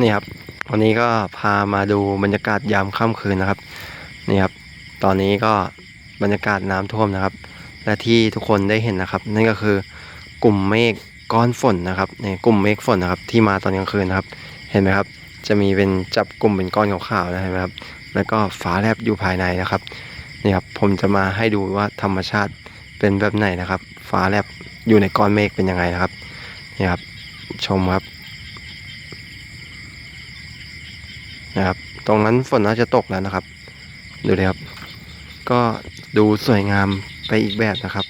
นี่ครับ วันนี้ก็พามาดูบรรยากาศยามค่ำคืนนะครับ นี่ครับ ตอนนี้ก็บรรยากาศน้ำท่วมนะครับ และที่ทุกคนได้เห็นนะครับ นั่นก็คือกลุ่มเมฆก้อนฝนนะครับนี่กลุ่มเมฆฝนนะครับ ที่มาตอนกลางคืนนะครับ เห็นไหมครับ จะมีเป็นจับกลุ่มเป็นก้อนขาวๆนะเห็นไหมครับ แล้วก็ฟ้าแลบอยู่ภายในนะครับนี่ครับผมจะมาให้ดูว่าธรรมชาติเป็นแบบไหนนะครับ ฟ้าแลบอยู่ในก้อนเมฆเป็นยังไงนะครับนี่ครับ ชมครับ นะครับ ตรงนั้นฝนน่าจะตกแล้วนะครับ ดูเลยครับ ก็ดูสวยงามไปอีกแบบนะครับ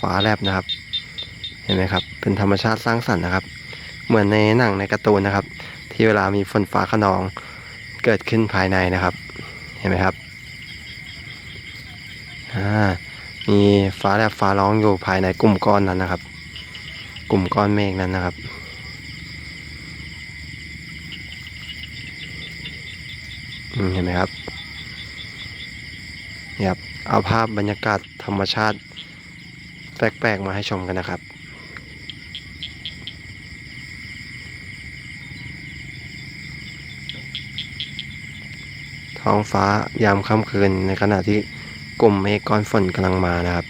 ฟ้าแลบนะครับ เห็นไหมครับ เป็นธรรมชาติสร้างสรรค์นะครับ เหมือนในหนังในการ์ตูนนะครับ ที่เวลามีฝนฟ้าขนองเกิดขึ้นภายในนะครับ เห็นไหมครับอ่ามีฟ้าแลบฟ้าร้องอยู่ภายในกลุ่มก้อนนั้นนะครับ กลุ่มก้อนเมฆนั้นนะครับ เห็นไหมครับนี่ครับ เอาภาพบรรยากาศธรรมชาติ แปลกๆมาให้ชมกันนะครับท้องฟ้ายามค่ำคืนในขณะที่กลุ่มเมฆก้อนฝนกำลังมานะครับ